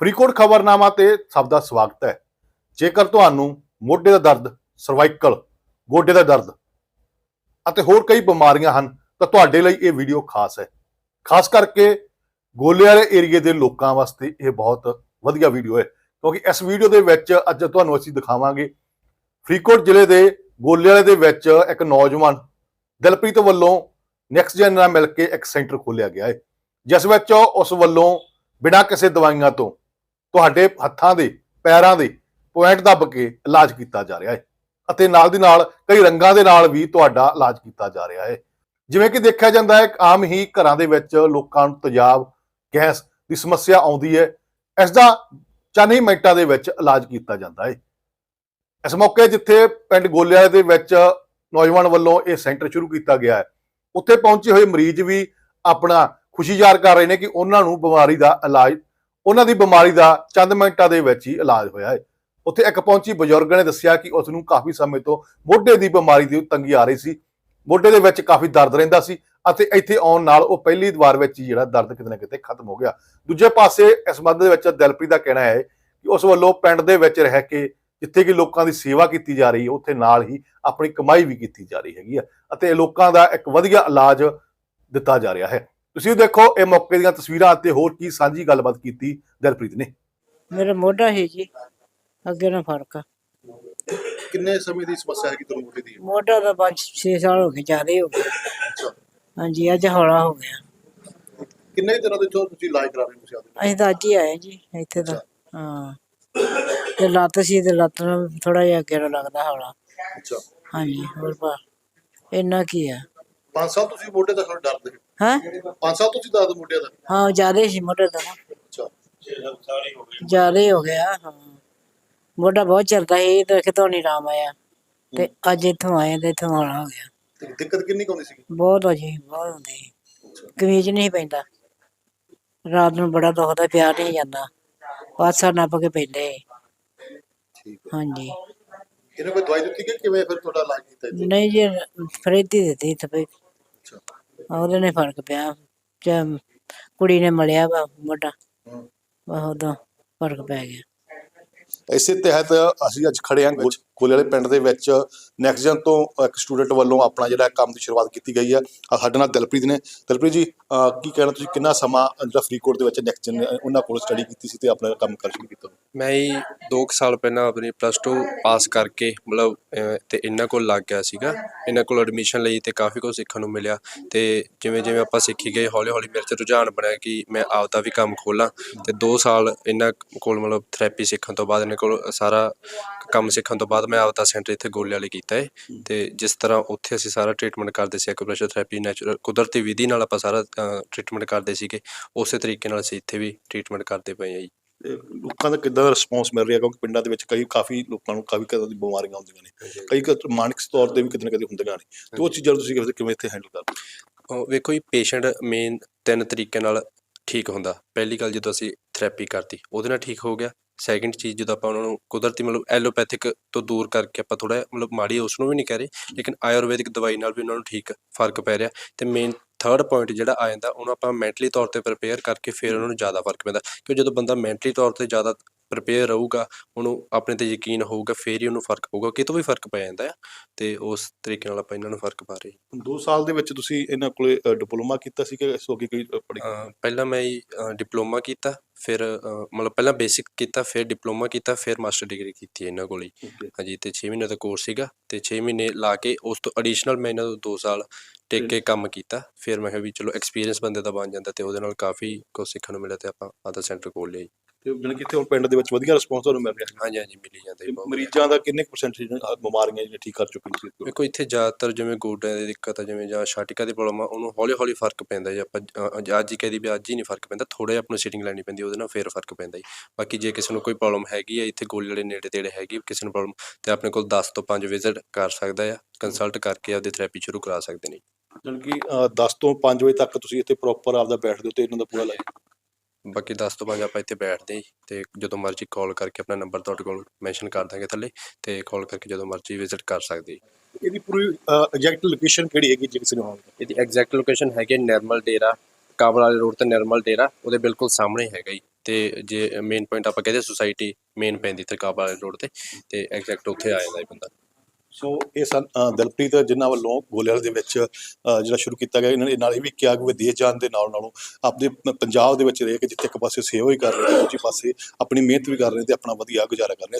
ਫਰੀਦਕੋਟ ਖਬਰਨਾਮਾ ਤੇ ਸਭ ਦਾ ਸਵਾਗਤ ਹੈ। ਜੇਕਰ ਤੁਹਾਨੂੰ ਮੋਢੇ ਦਾ ਦਰਦ ਸਰਵਾਈਕਲ ਗੋਡੇ ਦਾ ਦਰਦ ਅਤੇ ਹੋਰ ਕਈ ਬਿਮਾਰੀਆਂ ਹਨ, ਤਾਂ ਤੁਹਾਡੇ ਲਈ ਇਹ ਵੀਡੀਓ ਖਾਸ ਹੈ। ਖਾਸ ਕਰਕੇ ਗੋਲੇ ਵਾਲੇ ਏਰੀਏ ਦੇ ਲੋਕਾਂ ਵਾਸਤੇ ਇਹ ਬਹੁਤ ਵਧੀਆ ਵੀਡੀਓ ਹੈ। ਕਿਉਂਕਿ ਇਸ ਵੀਡੀਓ ਦੇ ਵਿੱਚ ਅੱਜ ਤੁਹਾਨੂੰ ਅਸੀਂ ਦਿਖਾਵਾਂਗੇ ਫਰੀਦਕੋਟ ਜ਼ਿਲ੍ਹੇ ਦੇ ਗੋਲੇ ਵਾਲੇ ਦੇ ਵਿੱਚ ਇੱਕ ਨੌਜਵਾਨ ਦਿਲਪ੍ਰੀਤ ਵੱਲੋਂ ਨੈਕਸਟ ਜਨ ਨਾਲ ਮਿਲ ਕੇ ਇੱਕ ਸੈਂਟਰ ਖੋਲ੍ਹਿਆ ਗਿਆ ਹੈ, ਜਿਸ ਵਿੱਚ ਉਸ ਵੱਲੋਂ ਬਿਨਾਂ ਕਿਸੇ ਦਵਾਈਆਂ ਤੋਂ ਤੁਹਾਡੇ ਹੱਥਾਂ ਦੇ, ਪੈਰਾਂ ਦੇ ਪੁਆਇੰਟ ਦੱਬ ਕੇ ਇਲਾਜ ਕੀਤਾ ਜਾ ਰਿਹਾ ਹੈ। ਅਤੇ ਨਾਲ ਦੀ ਨਾਲ ਕਈ ਰੰਗਾਂ ਦੇ ਨਾਲ ਵੀ ਤੁਹਾਡਾ ਇਲਾਜ ਕੀਤਾ ਜਾ ਰਿਹਾ ਹੈ। ਜਿਵੇਂ ਕਿ ਦੇਖਿਆ ਜਾਂਦਾ ਹੈ ਆਮ ਹੀ ਘਰਾਂ ਦੇ ਵਿੱਚ ਲੋਕਾਂ ਨੂੰ ਤੇਜ਼ਾਬ, ਗੈਸ ਦੀ ਸਮੱਸਿਆ ਆਉਂਦੀ ਹੈ। ਇਸ ਦਾ ਚੰਦ ਮਿੰਟਾਂ ਦੇ ਵਿੱਚ ਇਲਾਜ ਕੀਤਾ ਜਾਂਦਾ ਹੈ। ਇਸ ਮੌਕੇ ਜਿੱਥੇ ਪਿੰਡ ਗੋਲਿਆਂ ਦੇ ਵਿੱਚ ਨੌਜਵਾਨ ਵੱਲੋਂ ਇਹ ਸੈਂਟਰ ਸ਼ੁਰੂ ਕੀਤਾ ਗਿਆ ਹੈ, ਉੱਥੇ ਪਹੁੰਚੇ ਹੋਏ ਮਰੀਜ਼ ਵੀ ਆਪਣਾ ਖੁਸ਼ੀ ਜ਼ਾਹਰ ਕਰ ਰਹੇ ਨੇ ਕਿ ਉਹਨਾਂ ਨੂੰ ਬਿਮਾਰੀ ਦਾ ਇਲਾਜ ਉਹਨਾਂ ਦੀ ਬਿਮਾਰੀ ਦਾ ਚੰਦ ਮਿੰਟਾਂ ਦੇ ਵਿੱਚ ਹੀ ਇਲਾਜ ਹੋਇਆ ਹੈ। ਉੱਥੇ ਇੱਕ ਪਹੁੰਚੀ ਬਜ਼ੁਰਗ ਨੇ ਦੱਸਿਆ ਕਿ ਉਸ ਨੂੰ ਕਾਫੀ ਸਮੇਂ ਤੋਂ ਮੋਢੇ ਦੀ ਬਿਮਾਰੀ ਦੀ ਤੰਗੀ ਆ ਰਹੀ ਸੀ। ਮੋਢੇ ਦੇ ਵਿੱਚ ਕਾਫੀ ਦਰਦ ਰਹਿੰਦਾ ਸੀ ਅਤੇ ਇੱਥੇ ਆਉਣ ਨਾਲ ਉਹ ਪਹਿਲੀ ਵਾਰ ਵਿੱਚ ਹੀ ਜਿਹੜਾ ਦਰਦ ਕਿਤੇ ਨਾ ਕਿਤੇ ਖਤਮ ਹੋ ਗਿਆ। ਦੂਜੇ ਪਾਸੇ ਇਸ ਸੰਬੰਧ ਦੇ ਵਿੱਚ ਦਿਲਪ੍ਰੀਤ ਦਾ ਕਹਿਣਾ ਹੈ ਕਿ ਉਸ ਵੱਲੋਂ ਪਿੰਡ ਦੇ ਵਿੱਚ ਰਹਿ ਕੇ ਜਿੱਥੇ ਕਿ ਲੋਕਾਂ ਦੀ ਸੇਵਾ ਕੀਤੀ ਜਾ ਰਹੀ ਹੈ, ਉੱਥੇ ਨਾਲ ਹੀ ਆਪਣੀ ਕਮਾਈ ਵੀ ਕੀਤੀ ਜਾ ਰਹੀ ਹੈਗੀ ਆ ਅਤੇ ਲੋਕਾਂ ਦਾ ਇੱਕ ਵਧੀਆ ਇਲਾਜ ਦਿੱਤਾ ਜਾ ਰਿਹਾ ਹੈ। ਤੁਸੀਂ ਦੇਖੋ ਇਹ ਮੌਕੇ ਦੀਆਂ ਤਸਵੀਰਾਂ ਅਤੇ ਹੋਰ ਕੀ ਸਾਂਝੀ ਗੱਲਬਾਤ ਕੀਤੀ ਦਿਲਪ੍ਰੀਤ ਨੇ। ਮੇਰਾ ਮੋਢਾ ਹੈ ਜੀ ਅੱਗੇ ਨਾ ਫ਼ਰਕ ਆ। ਕਿੰਨੇ ਸਮੇਂ ਦੀ ਸਮੱਸਿਆ ਹੈਗੀ ਤੁਹਾਨੂੰ ਮੋਢੇ ਦੀ? ਮੋਢਾ ਦਾ 5-6 ਸਾਲ ਹੋ ਗਏ ਜ਼ਿਆਦੇ ਹੋ ਗਏ। ਹਾਂਜੀ ਅੱਜ ਹੌਲਾ ਹੋ ਗਿਆ। ਕਿੰਨੇ ਦਿਨਾਂ ਦੇ ਤੋਂ ਤੁਸੀਂ ਇਲਾਜ ਕਰਾ ਰਹੇ ਹੋ ਤੁਸੀਂ ਅਸੀਂ ਤਾਂ ਅੱਜ ਹੀ ਆਏ ਜੀ ਇੱਥੇ ਤਾਂ ਹਾਂ। ਤੇ ਲੱਤ ਸੀ ਤੇ ਲੱਤ ਨੂੰ ਥੋੜਾ ਜਿਹਾ ਅੱਗੇ ਨੂੰ ਲੱਗਦਾ ਹੌਲਾ। ਅੱਛਾ। ਹਾਂਜੀ ਹੋਰ ਬਾ ਇੰਨਾ ਕੀ ਆ। 5 ਸਾਲ ਤੁਸੀਂ ਮੋਢੇ ਦਾ ਖੜ ਡਰਦੇ ਹਾਂ? 5 ਸਾਲ ਤੁਸੀਂ ਦਰਦ ਮੋਢੇ ਦਾ। ਹਾਂ ਜ਼ਿਆਦੇ ਸੀ ਮੋਢੇ ਦਾ ਨਾ। ਅੱਛਾ। ਜ਼ਿਆਦੇ ਹੋ ਗਿਆ ਹਾਂ। ਮੋਢਾ ਬਹੁਤ ਚੱਲਦਾ ਸੀ ਤੇ ਕਿਤੋਂ ਨਹੀਂ ਆਰਾਮ ਆਇਆ। ਤੇ ਅੱਜ ਇੱਥੋਂ ਆਏ ਤੇ ਇੱਥੋਂ ਹੌਲਾ ਹੋ ਗਿਆ। ਤੇ ਦਿੱਕਤ ਕਿੰਨੀ ਕੁ ਆਉਂਦੀ ਸੀ ਬਹੁਤ ਆ ਜੀ ਬਹੁਤ ਹੁੰਦੀ ਸੀ। ਕਮੀਜ਼ ਨਹੀਂ ਪੈਂਦਾ। ਰਾਤ ਨੂੰ ਬੜਾ ਦੁਖਦਾ ਪਿਆ ਨਹੀਂ ਜਾਂਦਾ। ਪਾਸਾ ਨੱਪ ਕੇ ਪੈਂਦੇ। ਠੀਕ ਹਾਂਜੀ। ਇਹਨੇ ਕੋਈ ਦਵਾਈ ਦਿੱਤੀ ਕਿ ਕਿਵੇਂ ਫਿਰ ਤੁਹਾਡਾ ਇਲਾਜ ਕੀਤਾ ਇੱਥੇ? ਨਹੀਂ ਜੀ ਫਰੇਤੀ ਦਿੱਤੀ ਤਪੇ ਅੱਛਾ। ਉਹਦੇ ਨੇ ਫ਼ਰਕ ਪਿਆ ਤੇ ਕੁੜੀ ਨੇ ਮਲਿਆ ਵਾ ਮੋਢਾ। ਬਹੁਤ ਫ਼ਰਕ ਪੈ ਗਿਆ ਇਸੇ ਤਹਿਤ ਅਸੀਂ ਅੱਜ ਖੜੇ ਹਾਂ ਗੋਲ- ਗੋਲੇ ਵਾਲੇ ਪਿੰਡ ਦੇ ਵਿੱਚ ਨੈਕਸਟ ਤੋਂ ਇੱਕ ਸਟੂਡੈਂਟ ਵੱਲੋਂ ਆਪਣਾ ਜਿਹੜਾ ਕੰਮ ਦੀ ਸ਼ੁਰੂਆਤ ਕੀਤੀ ਗਈ ਹੈ। ਸਾਡੇ ਨਾਲ ਦਿਲਪ੍ਰੀਤ ਨੇ। ਦਿਲਪ੍ਰੀਤ ਜੀ ਕੀ ਕਹਿਣਾ ਤੁਸੀਂ? ਕਿੰਨਾ ਸਮਾਂ ਜਿਹੜਾ ਫਰੀਦਕੋਟ ਦੇ ਵਿੱਚ ਨੈਕਸਟ ਉਹਨਾਂ ਕੋਲ ਸਟੱਡੀ ਕੀਤੀ ਸੀ ਤੇ ਆਪਣਾ ਕੰਮ ਕਰ ਸ਼ੁਰੂ ਕੀਤਾ? ਮੈਂ ਹੀ 2 ਸਾਲ ਪਹਿਲਾਂ ਆਪਣੀ ਪਲੱਸ 2 ਪਾਸ ਕਰਕੇ ਮਤਲਬ ਤੇ ਇਹਨਾਂ ਕੋਲ ਲੱਗ ਗਿਆ ਸੀਗਾ। ਇਹਨਾਂ ਕੋਲ ਐਡਮਿਸ਼ਨ ਲਈ ਤੇ ਕਾਫੀ ਕੁਝ ਸਿੱਖਣ ਨੂੰ ਮਿਲਿਆ। ਤੇ ਜਿਵੇਂ ਜਿਵੇਂ ਆਪਾਂ ਸਿੱਖੀ ਗਏ, ਹੌਲੀ ਹੌਲੀ ਮੇਰੇ 'ਚ ਰੁਝਾਨ ਬਣਿਆ ਕਿ ਮੈਂ ਆਪਦਾ ਵੀ ਕੰਮ ਖੋਲਾਂ। ਤੇ 2 ਸਾਲ ਇਹਨਾਂ ਕੋਲ ਮਤਲਬ ਥੈਰੇਪੀ ਸਿੱਖਣ ਤੋਂ ਬਾਅਦ, ਇਹਨਾਂ ਕੋਲ ਸਾਰਾ ਕੰਮ ਸਿੱਖਣ ਤੋਂ ਬਾਅਦ ਮੈਂ ਆਪਦਾ ਸੈਂਟਰ ਇੱਥੇ ਗੋਲੇ ਵਾਲੇ ਕੀਤਾ ਹੈ। ਤੇ ਜਿਸ ਤਰ੍ਹਾਂ ਉੱਥੇ ਅਸੀਂ ਸਾਰਾ ਟ੍ਰੀਟਮੈਂਟ ਕਰਦੇ ਸੀ ਐਕੂਪ੍ਰੈਸ਼ਰ ਥੈਰੇਪੀ ਨੈਚੁਰਲ ਕੁਦਰਤੀ ਵਿਧੀ ਨਾਲ ਆਪਾਂ ਸਾਰਾ ਟ੍ਰੀਟਮੈਂਟ ਕਰਦੇ ਸੀਗੇ ਉਸੇ ਤਰੀਕੇ ਨਾਲ ਅਸੀਂ ਇੱਥੇ ਵੀ ਟ੍ਰੀਟਮੈਂਟ ਕਰਦੇ ਪਏ ਹਾਂ ਜੀ। ਲੋਕਾਂ ਦਾ ਕਿੱਦਾਂ ਰਿਸਪੌਂਸ ਮਿਲ ਰਿਹਾ? ਕਿਉਂਕਿ ਪਿੰਡਾਂ ਦੇ ਵਿੱਚ ਕਈ ਕਾਫੀ ਲੋਕਾਂ ਨੂੰ ਕਾਫੀ ਤਰ੍ਹਾਂ ਦੀ ਬਿਮਾਰੀਆਂ ਹੁੰਦੀਆਂ ਨੇ। ਕਈ ਕ- ਮਾਨਸਿਕ ਤੌਰ ਤੇ ਵੀ ਕਿਤੇ ਨਾ ਕਿਤੇ ਹੁੰਦੀਆਂ ਨੇ। ਤੇ ਉਹ ਚੀਜ਼ਾਂ ਤੁਸੀਂ ਕਿਵੇਂ- ਇੱਥੇ ਹੈਂਡਲ ਕਰਦੇ? ਵੇਖੋ ਜੀ ਪੇਸ਼ੈਂਟ ਮੇਨ ਤਿੰਨ ਤਰੀਕੇ ਨਾਲ ਠੀਕ ਹੁੰਦਾ। ਪਹਿਲੀ ਗੱਲ ਜਦੋਂ ਅਸੀਂ ਥੈਰੇਪੀ ਕਰਤੀ ਉਹਦੇ ਨਾਲ ਠੀਕ ਹੋ ਗਿਆ। ਸੈਕਿੰਡ ਚੀਜ਼ ਜਦੋਂ ਆਪਾਂ ਉਹਨਾਂ ਨੂੰ ਕੁਦਰਤੀ ਮਤਲਬ ਐਲੋਪੈਥਿਕ ਤੋਂ ਦੂਰ ਕਰਕੇ ਆਪਾਂ ਥੋੜਾ ਮਤਲਬ ਮਾੜੀ ਉਸ ਨੂੰ ਵੀ ਨਹੀਂ ਕਹਿ ਰਹੇ ਲੇਕਿਨ ਆਯੁਰਵੈਦਿਕ ਦਵਾਈ ਨਾਲ ਵੀ ਉਹਨਾਂ ਨੂੰ ਠੀਕ ਫ਼ਰਕ ਪੈ ਰਿਹਾ ਤੇ ਮੇਨ ਥਰਡ ਪੁਆਇੰਟ ਜਿਹੜਾ ਆ ਜਾਂਦਾ ਉਹਨੂੰ ਆਪਾਂ ਮੈਂਟਲੀ ਤੌਰ ਤੇ ਪ੍ਰਪੇਅਰ ਕਰਕੇ ਫਿਰ ਉਹਨਾਂ ਨੂੰ ਜ਼ਿਆਦਾ ਫ਼ਰਕ ਪੈਂਦਾ ਕਿਉਂ ਜਦੋਂ ਬੰਦਾ ਮੈਂਟਲੀ ਤੌਰ ਤੇ ਜ਼ਿਆਦਾ ਪ੍ਰਪੇਅਰ ਰਹੂਗਾ ਉਹਨੂੰ ਆਪਣੇ ਤੇ ਯਕੀਨ ਹੋਊਗਾ ਫੇਰ ਹੀ ਉਹਨੂੰ ਫ਼ਰਕ ਪਊਗਾ ਕਿਤੋਂ ਵੀ ਫ਼ਰਕ ਪੈ ਜਾਂਦਾ ਆ ਤੇ ਉਸ ਤਰੀਕੇ ਨਾਲ ਆਪਾਂ ਇਹਨਾਂ ਨੂੰ ਫ਼ਰਕ ਪਾ ਰਹੇ ਹਾਂ। ਦੋ ਸਾਲ ਦੇ ਵਿੱਚ ਤੁਸੀਂ ਇਹਨਾਂ ਕੋਲੇ ਡਿਪਲੋਮਾ ਕੀਤਾ ਸੀ ਕਿ ਇਸ ਤੋਂ ਅੱਗੇ ਕੋਈ ਅਹ ਪਹਿਲਾਂ ਮੈਂ ਅਹ ਡਿਪਲੋਮਾ ਕੀਤਾ ਫਿਰ ਮਤਲਬ ਪਹਿਲਾਂ ਬੇਸਿਕ ਕੀਤਾ ਫਿਰ ਡਿਪਲੋਮਾ ਕੀਤਾ ਫਿਰ ਮਾਸਟਰ ਡਿਗਰੀ ਕੀਤੀ ਇਹਨਾਂ ਕੋਲ ਹੀ। Okay. ਹਾਂਜੀ ਤੇ 6 ਮਹੀਨੇ ਦਾ ਕੋਰਸ ਸੀਗਾ ਤੇ 6 ਮਹੀਨੇ ਲਾ ਕੇ ਉਸ ਤੋਂ ਐਡੀਸ਼ਨਲ ਮੈਂ ਇਹਨਾਂ ਤੋਂ 2 ਸਾਲ ਟਿਕ ਕੇ ਕੰਮ ਕੀਤਾ। ਫਿਰ ਮੈਂ ਕਿਹਾ ਵੀ ਚਲੋ ਐਕਸਪੀਰੀਅੰਸ ਬੰਦੇ ਦਾ ਬਣ ਜਾਂਦਾ ਤੇ ਉਹਦੇ ਨਾਲ ਕਾਫੀ ਕੁਝ ਸਿੱਖਣ ਨੂੰ ਮਿਲਿਆ ਤੇ ਆਪਾਂ ਆਦਾ ਸੈਂਟਰ ਖੋਲ ਲਿਆ ਜੀ ਤੇ ਜਾਣੀ ਕਿ ਇੱਥੇ ਹੁਣ ਪਿੰਡ ਦੇ ਵਿੱਚ ਵਧੀਆ ਰਿਸਪੌਂਸ ਤੁਹਾਨੂੰ ਮਿਲ ਰਿਹਾ। ਹਾਂਜੀ ਹਾਂਜੀ ਮਿਲੀ ਜਾਂਦਾ ਜੀ ਬਹੁਤ ਮਰੀਜ਼ਾਂ ਦਾ ਕਿੰਨੇ ਪਰਸੈਂਟੇਜ ਬਿਮਾਰੀਆਂ ਜਿਹੜੀਆਂ ਠੀਕ ਕਰ ਚੁੱਕੇ ਤੁਸੀਂ ਵੇਖੋ ਇੱਥੇ ਜ਼ਿਆਦਾਤਰ ਜਿਵੇਂ ਗੋਡਿਆਂ ਦੀ ਦਿੱਕਤ ਆ ਜਿਵੇਂ ਜਾਂ ਛਾਟਿਕਾ ਦੀ ਪ੍ਰੋਬਲਮ ਆ ਉਹਨੂੰ ਹੌਲੀ ਹੌਲੀ ਫ਼ਰਕ ਪੈਂਦਾ ਜੀ। ਆਪਾਂ ਅ- ਅੱਜ ਹੀ ਕਹਦੀ ਵੀ ਅੱਜ ਹੀ ਨਹੀਂ ਫ਼ਰਕ ਪੈਂਦਾ ਥੋੜਾ ਜਿਹਾ ਆਪ ਨੂੰ ਸੀਟਿੰਗ ਲੈਣੀ ਪੈਂਦੀ ਉਹਦੇ ਨਾਲ ਫੇਰ ਫ਼ਰਕ ਪੈਂਦਾ ਜੀ। ਬਾਕੀ ਜੇ ਕਿਸੇ ਨੂੰ ਕੋਈ ਪ੍ਰੋਬਲਮ ਹੈਗੀ ਆ ਇੱਥੇ ਗੋਲੇ ਵਾਲੇ ਨੇੜੇ ਤੇੜੇ ਹੈਗੀ ਕਿਸੇ ਨੂੰ ਪ੍ਰੋਬਲਮ ਤੇ ਆਪਣੇ ਕੋਲ 10 ਤੋਂ 5 ਵਿਜ਼ਿਟ ਕਰ ਸਕਦਾ ਆ ਕੰਸਲਟ ਕਰਕੇ ਆਪਦੀ ਥੈਰੇਪੀ ਸ਼ੁਰੂ ਕਰਾ ਸਕਦੇ ਨੇ ਜਾਣੀ ਕਿ ਅ, 10 ਤੋਂ 5 ਵਜੇ ਤੱਕ ਤੁਸੀਂ ਇੱਥੇ ਪ੍ਰੋਪਰ ਆਪਦਾ ਬੈਠਦੇ ਹੋ ਤੇ ਇਹਨਾਂ ਦਾ ਪੂਰਾ ਲਾਈਵ ਬਾਕੀ 10 ਤੋਂ 5 ਆਪਾਂ ਇੱਥੇ ਬੈਠਦੇ ਹਾਂ ਜੀ ਤੇ ਜਦੋਂ ਮਰਜ਼ੀ ਕਾਲ ਕਰਕੇ ਆਪਣਾ ਨੰਬਰ ਤੁਹਾਡੇ ਕੋਲ ਮੈਂਸ਼ਨ ਕਰ ਦਾਂਗੇ ਥੱਲੇ ਤੇ ਕਾਲ ਕਰਕੇ ਜਦੋਂ ਮਰਜ਼ੀ ਵਿਜ਼ਿਟ ਕਰ ਸਕਦੇ ਜੀ। ਇਹਦੀ ਪੂਰੀ ਐਗਜ਼ੈਕਟ ਲੋਕੇਸ਼ਨ ਕਿਹੜੀ ਹੈਗੀ ਜੇ ਕਿਸੇ ਨੂੰ ਆਉਣਾ ਇਹਦੀ ਐਗਜ਼ੈਕਟ ਲੋਕੇਸ਼ਨ ਹੈਗੀ ਨਿਰਮਲ ਡੇਰਾ ਕਾਬਲ ਵਾਲੇ ਰੋਡ ਤੇ ਨਿਰਮਲ ਡੇਰਾ ਉਹਦੇ ਬਿਲਕੁਲ ਸਾਹਮਣੇ ਹੈਗਾ ਜੀ ਤੇ ਜੇ ਮੇਨ ਪੁਆਇੰਟ ਆਪਾਂ ਕਹਿੰਦੇ ਸੁਸਾਇਟੀ ਮੇਨ ਪੈਂਦੀ ਤੇ ਕਾਬਲ ਵਾਲੇ ਰੋਡ ਤੇ ਤੇ ਐਗਜ਼ੈਕਟ ਉੱਥੇ ਆ ਜਾਂਦਾ ਇਹ ਬੰਦਾ। ਸੋ ਇਹ ਸਨ ਅ, ਦਿਲਪ੍ਰੀਤ ਜਿਨ੍ਹਾਂ ਵੱਲੋਂ ਗੋਲੇਵਾਲ ਦੇ ਵਿੱਚ ਅ, ਜਿਹੜਾ ਸ਼ੁਰੂ ਕੀਤਾ ਗਿਆ ਇਹਨਾਂ ਨੇ ਨਾਲ ਇਹ ਵੀ ਕਿਹਾ ਕਿ ਵਿਦੇਸ਼ ਜਾਣ ਦੇ ਨਾਲ ਨਾਲੋਂ ਆਪਣੇ ਪ- ਪੰਜਾਬ ਦੇ ਵਿੱਚ ਰਹਿ ਕੇ ਜਿੱਥੇ ਇੱਕ ਪਾਸੇ ਸੇਵਾ ਹੀ ਕਰ ਰਹੇ ਨੇ ਦੂਜੇ ਪਾਸੇ ਆਪਣੀ ਮਿਹਨਤ ਵੀ ਕਰ ਰਹੇ ਨੇ ਤੇ ਆਪਣਾ ਵਧੀਆ ਗੁਜ਼ਾਰਾ ਕਰ ਰਹੇ ਨੇ।